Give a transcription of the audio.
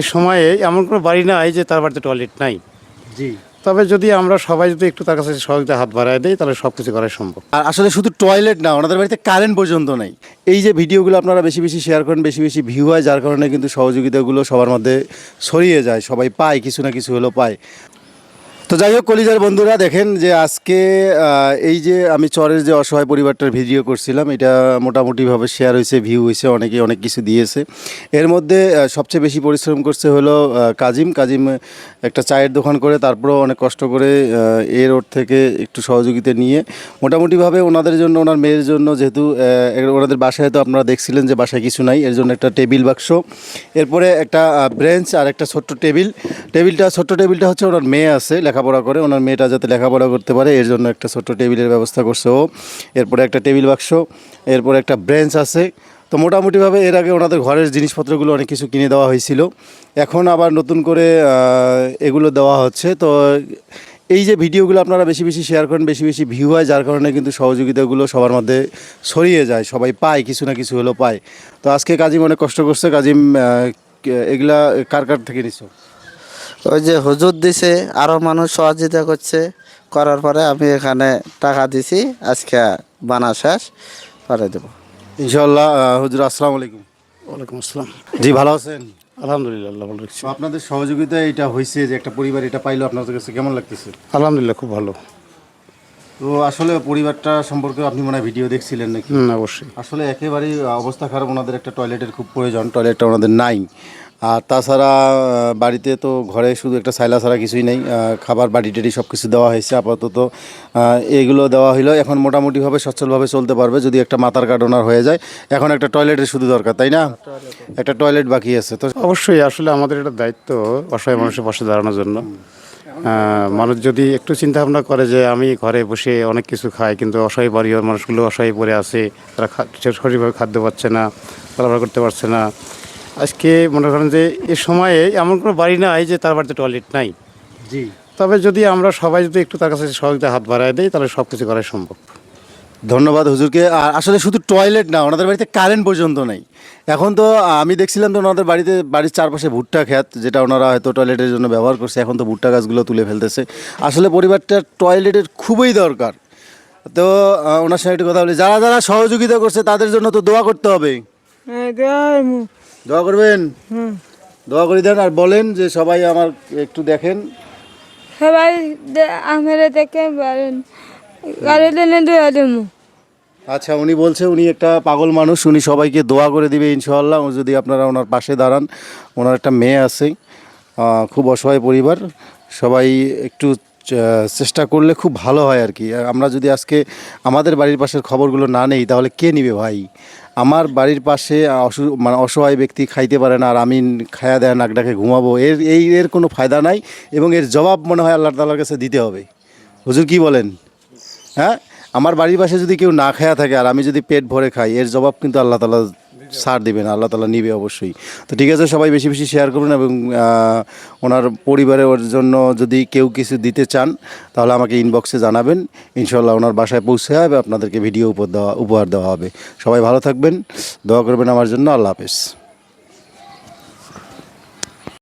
এ সময়ে এমন কোনো বাড়ি নাই যে তার বাড়িতে টয়লেট নাই। জি। তবে যদি আমরা সবাই যদি একটু তার কাছে সহযোগিতা হাত বাড়ায় দেই তাহলে সব কিছু করা সম্ভব। আর আসলে শুধু টয়লেট না ওনাদের বাড়িতে কারেন্ট পর্যন্ত নেই। এই যে ভিডিওগুলো আপনারা বেশি বেশি শেয়ার করেন বেশি বেশি ভিউ হয় যার কারণে কিন্তু সহযোগিতাগুলো সবার মধ্যে ছড়িয়ে যায় সবাই পায় কিছু না কিছু হলেও পায়। তো যাই হোক, কলিজার বন্ধুরা, দেখেন যে আজকে এই যে আমি চরের যে অসহায় পরিবারটার ভিডিও করছিলাম, এটা মোটামুটিভাবে শেয়ার হয়েছে ভিউ হয়েছে, অনেকে অনেক কিছু দিয়েছে। এর মধ্যে সবচেয়ে বেশি পরিশ্রম করছে হলো কাজিম। কাজিম একটা চায়ের দোকান করে, তারপরেও অনেক কষ্ট করে এর ওর থেকে একটু সহযোগিতা নিয়ে। মোটামুটিভাবে ওনাদের জন্য, ওনার মেয়ের জন্য যেহেতু ওনাদের বাসায় তো আপনারা দেখছিলেন যে বাসায় কিছু নাই, এর জন্য একটা টেবিল বাক্স। এরপরে একটা ব্রেঞ্চ আর একটা ছোট্ট টেবিল। টেবিলটা, ছোট্ট টেবিলটা হচ্ছে ওনার মেয়ে আছে লেখাপড়া করে, ওনার মেয়েটা যাতে লেখাপড়া করতে পারে, এর জন্য একটা ছোট্ট টেবিলের ব্যবস্থা করছে ও। এরপরে একটা টেবিল বাক্স, এরপরে একটা ব্রেঞ্চ আছে। তো মোটামুটিভাবে এর আগে ওনাদের ঘরের জিনিসপত্রগুলো অনেক কিছু কিনে দেওয়া হয়েছিল। এখন আবার নতুন করে এগুলো দেওয়া হচ্ছে। তো এই যে ভিডিওগুলো আপনারা বেশি বেশি শেয়ার করেন, বেশি বেশি ভিউ হয়, যার কারণে কিন্তু সহযোগিতাগুলো সবার মধ্যে ছড়িয়ে যায়, সবাই পায়, কিছু না কিছু হলেও পায়। তো আজকে কাজিম অনেক কষ্ট করছে। কাজিম এগুলা কার কার থেকে নিছো? ওই যে হুজুর দিছে আরও মানুষ সহযোগিতা করছে। করার পরে আমি এখানে টাকা দিছি আজকে বানা শেষ পরে দেবো। ইনশাল্লাহ হুজুর আসসালামু আলাইকুম। ওয়ালাইকুম আসসালাম। জি ভালো আছেন? আলহামদুলিল্লাহ ভালো রাখছি। আপনাদের সহযোগিতা এটা হয়েছে যে একটা পরিবার এটা পাইলো আপনাদের কাছে কেমন লাগতেছে? আলহামদুলিল্লাহ খুব ভালো। তো আসলে পরিবারটা সম্পর্কে আপনি মনে হয় ভিডিও দেখছিলেন নাকি? অবশ্যই। আসলে একেবারেই অবস্থা খারাপ ওনাদের একটা টয়লেটের খুব প্রয়োজন টয়লেটটা ওনাদের নাই। আর তাছাড়া বাড়িতে তো ঘরে শুধু একটা সাইলা ছাড়া কিছুই নেই খাবার, বাড়ি টাড়ি সব কিছু দেওয়া হয়েছে আপাতত। এগুলো দেওয়া হইল। এখন মোটামুটিভাবে সচ্ছলভাবে চলতে পারবে যদি একটা মাথার কার্ড ওনার হয়ে যায়। এখন একটা টয়লেটের শুধু দরকার, তাই না? একটা টয়লেট বাকি আছে, তো অবশ্যই, আসলে আমাদের একটা দায়িত্ব অসহায় মানুষের পাশে দাঁড়ানোর জন্য। মানুষ যদি একটু চিন্তা ভাবনা করে যে আমি ঘরে বসে অনেক কিছু খাই, কিন্তু অসহায় বাড়ির মানুষগুলো অসহায় পড়ে আছে, তারা সঠিকভাবে খাদ্য পাচ্ছে না চলাফেরা করতে পারছে না আজকে মনে করেন যে এ সময়ে এমন কোনো বাড়ি নাই যে তার বাড়িতে টয়লেট নাই। জি। তবে যদি আমরা সবাই যদি একটু তার কাছে সহযোগিতা হাত বাড়ায় দেই তাহলে সব কিছু করাই সম্ভব। ধন্যবাদ হুজুরকে। আর আসলে শুধু টয়লেট না ওনাদের বাড়িতে কারেন্ট পর্যন্ত নেই। এখন তো আমি দেখছিলাম তো ওনাদের বাড়িতে বাড়ির চারপাশে ভুট্টা ক্ষেত যেটা ওনারা হয়তো টয়লেটের জন্য ব্যবহার করছে এখন তো ভুট্টা গাছগুলো তুলে ফেলতেছে। আসলে পরিবারটার টয়লেটের খুবই দরকার। তো ওনার সঙ্গে একটু কথা বলি। যারা যারা সহযোগিতা করছে তাদের জন্য তো দোয়া করতে হবে। দোয়া করবেন? দোয়া করে দেন আর বলেন যে সবাই আমার একটু দেখেন। সবাই আমরা দেখে দেবো। আচ্ছা উনি বলছে উনি একটা পাগল মানুষ উনি সবাইকে দোয়া করে দিবে ইনশাআল্লাহ। যদি আপনারা ওনার পাশে দাঁড়ান ওনার একটা মেয়ে আছে খুব অসহায় পরিবার সবাই একটু চেষ্টা করলে খুব ভালো হয় আর কি। আমরা যদি আজকে আমাদের বাড়ির পাশের খবরগুলো না নেই, তাহলে কে নিবে ভাই? আমার বাড়ির পাশে অসু মানে অসহায় ব্যক্তি খাইতে পারে না, আর আমি খায়া দেয় নাক ডাকে ঘুমাবো, এর, এই, এর কোনো ফায়দা নাই এবং এর জবাব মনে হয় আল্লাহ তালার কাছে দিতে হবে। হুজুর কি বলেন? হ্যাঁ? আমার বাড়ির পাশে যদি কেউ না খায়া থাকে, আর আমি যদি পেট ভরে খাই, এর জবাব কিন্তু আল্লাহ তালা ছাড় দিবেন, আল্লাহ তালা নিবে অবশ্যই। তো ঠিক আছে, সবাই বেশি বেশি শেয়ার করুন এবং ওনার পরিবারের জন্য যদি কেউ কিছু দিতে চান, তাহলে আমাকে ইনবক্সে জানাবেন। ইনশাল্লাহ ওনার বাসায় পৌঁছে হবে, আপনাদেরকে ভিডিও উপহার দেওয়া উপহার দেওয়া হবে। সবাই ভালো থাকবেন, দোয়া করবেন আমার জন্য, আল্লাহ হাফেজ।